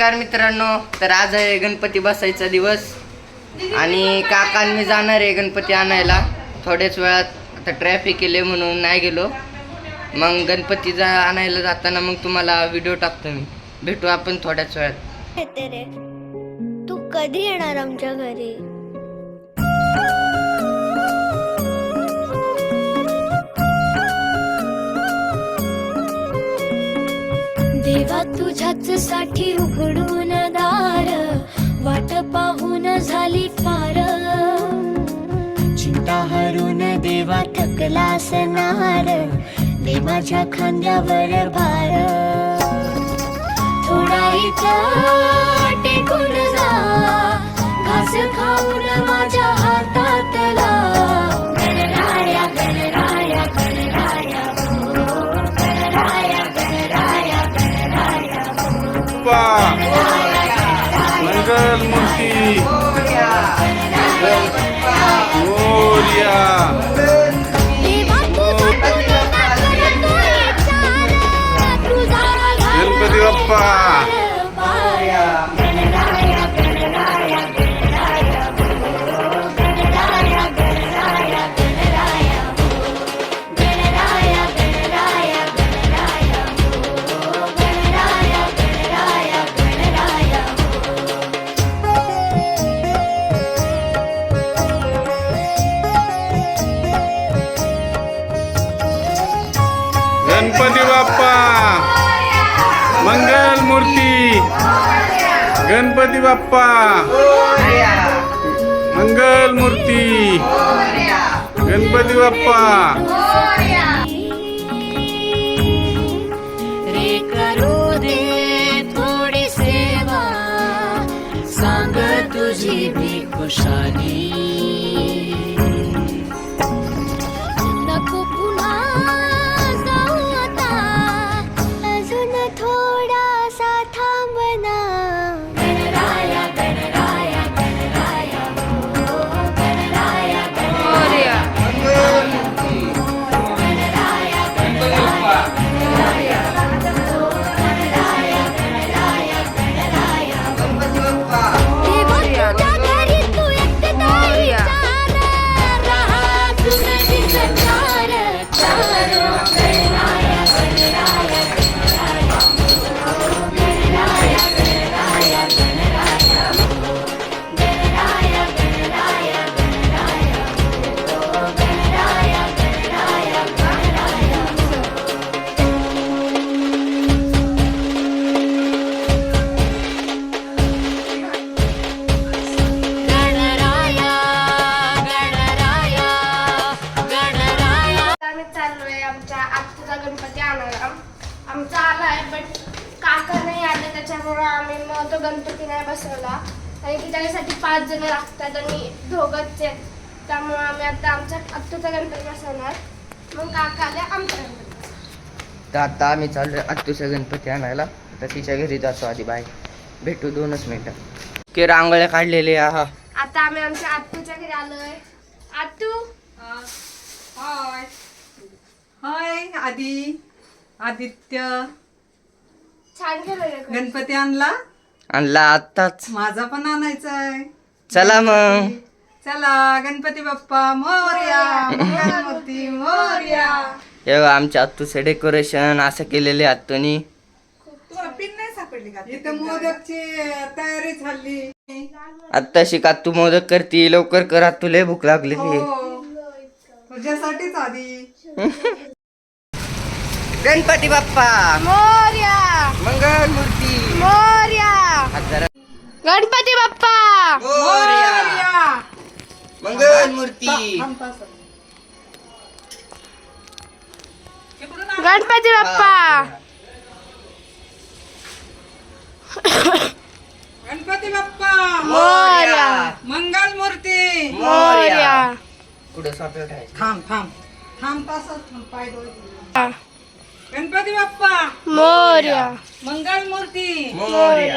नमस्कार मित्रांनो. तर आज आहे गणपती बसायचा दिवस. आणि काकांनी जाणार आहे गणपती आणायला. थोड्याच वेळात आता ट्रॅफिक येले म्हणून नाही गेलो. मग गणपती जा आणायला जाताना मग तुम्हाला व्हिडिओ टाकतो मी. भेटू आपण थोड्याच वेळात. तू कधी येणार आमच्या घरी? देवा तुझ्याच साठी उघडून दार वाट पाहून झाली फार चिंता हरून देवा थकला असणार दे माझ्या खांद्यावर भार. थोडा इथं टेकून जा घास खाऊन माझ्या हातातला. गणपती बाप्पा. मंगल मूर्ती. गणपती बाप्पा. मंगल मूर्ती. गणपती बाप्पा. खुशाली. गणपती नाही बसवला आणि की त्याच्यासाठी पाच जण लागतात आणि दोघंच आहेत. त्यामुळे आम्ही आता आमच्या आत्तूचा गणपती बसवणार. मग काका आले आमचा गणपती तर आता आम्ही चाललोय आत्तूचा गणपती आणायला. तर तिच्या घरी जातो आधी बाय भेटू दोनच मिनिटं. की रांगोळ्या काढलेल्या हा. आता आम्ही आमच्या आत्तूच्या घरी आलोय. आत्तू? हाय. हाय आदी आदित्य. छान केलं गणपती आणला? आणला आत्ताच. माझा पण आणायचा आहे चला मग. चला गणपती बाप्पा मोर्या. मोर्या. हे आमच्या आत्तूचं डेकोरेशन असं केलेले आत्तूनी. तुम्हाला पिन नाही सापडली का? इथं मोदकची तयारी झाली. आत्ताशी का तू मोदक करती लवकर कर आत्तू लय भूक लागलेली. हो. तुझ्यासाठीच आधी. गणपती बाप्पा. मोर्या. मंगल मूर्ती मोर्या. गणपती बाप्पा! मोरया. मंगल मूर्ती गणपती बाप्पा! गणपती बाप्पा! मोर्या. मंगल मूर्ती मोर्या. पुढे स्वापे उठायचं थांब थांब. थांब तासच थांब पाय डोळे गणपती बाप्पा! मोर्या. मंगल मूर्ती मोरया.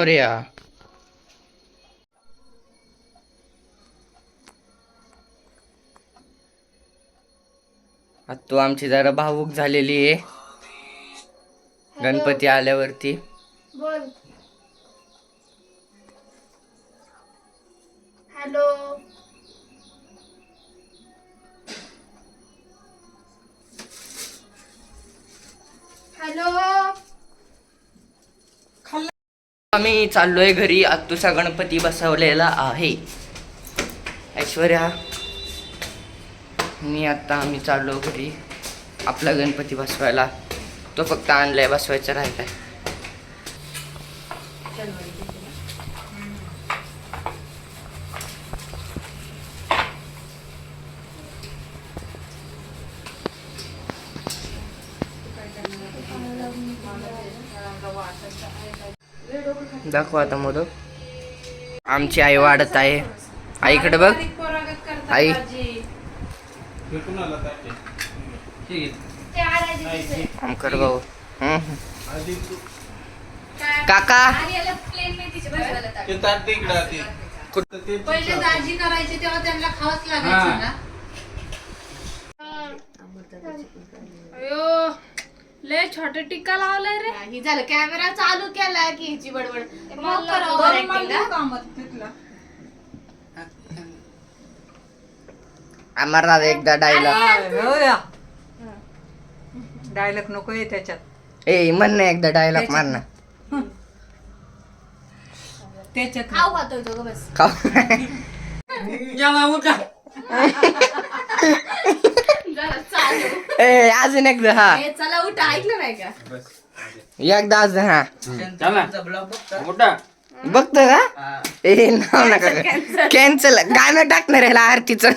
मोर्या तू आमची जरा भावूक झालेली आहे. गणपती आल्यावरती. हॅलो. आम्ही चाललोय घरी. आत्तूचा गणपती बसवलेला आहे. ऐश्वर्या मी आता आम्ही चाललो घरी आपला गणपती बसवायला. तो फक्त आणलाय बसवायचा राहिलाय. दाखव आता मोदक. आमची आई वाढत आहे. आईकडे बघ. आई. आमकर भाऊ. काका. पहिले दाजी करायचे तेव्हा त्यांना खावंच लागायचं ना. लय छोटे टिक्का लावलाय रे. ही झालं. कॅमेरा चालू केला की हिची बडबड. मग करा हा? अमरनाथ एकदा डायलॉग. डायलॉग नको आहे त्याच्यात. ए म्हण ना एकदा डायलॉग मार ना. त्याच्यात खाऊ खातोय तो ग बस. का जेव्हा उठा. जरा चालू. ए अजून एकदा हा. चला उठा ऐकलं नाही का? एकदा अजून हा. बघतो? का? ए नाव नका कॅन्सल गाणं टाकणार आहे आरतीचं.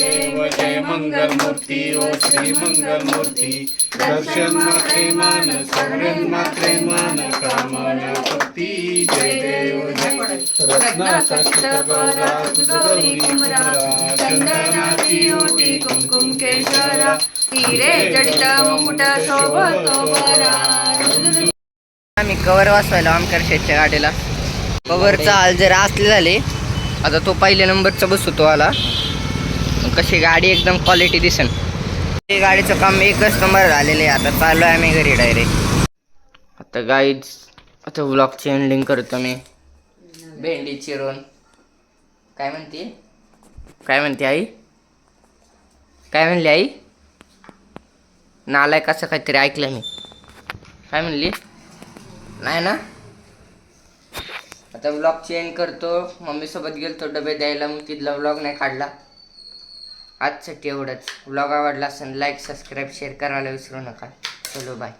देव जय मंगल मूर्ती ओ श्री मंगल मूर्ती दर्शन मात्रे मान सगळ्यां मात्रे मान कामन भक्ती जय देव जय. रत्नाकष्ट गौरा तुझ गौरी कुमरा चंदनाची ओटी कुमकुम केशरा. हिरे जडित मुकुट शोभतो बरा आम्ही कवर वाचवायला आमकर शेटच्या गाडीला. कवरचा हाल जर असले झाले. आता तो पहिल्या नंबरचा बसतो आला. कशी गाडी एकदम क्वालिटी दिसेल. ते गाडीचं काम एकच नंबर झालेलं आहे. आता चालू आहे आम्ही घरी डायरेक्ट आता गाईज आता ब्लॉगची एंडिंग करतो मी. भेंडी चिरून. काय म्हणते? काय म्हणते आई? काय म्हणली आई? नालाय कसं काहीतरी ऐकलं मी. काय म्हणली? नाही ना? आता ब्लॉग चेंज करतो. मम्मीसोबत गेलतो डबे द्यायला. मग तिथला ब्लॉग नाही काढला. आजसाठी एवढंच ब्लॉग आवडला असेल लाईक सबस्क्राईब शेअर करायला विसरू नका. चलो बाय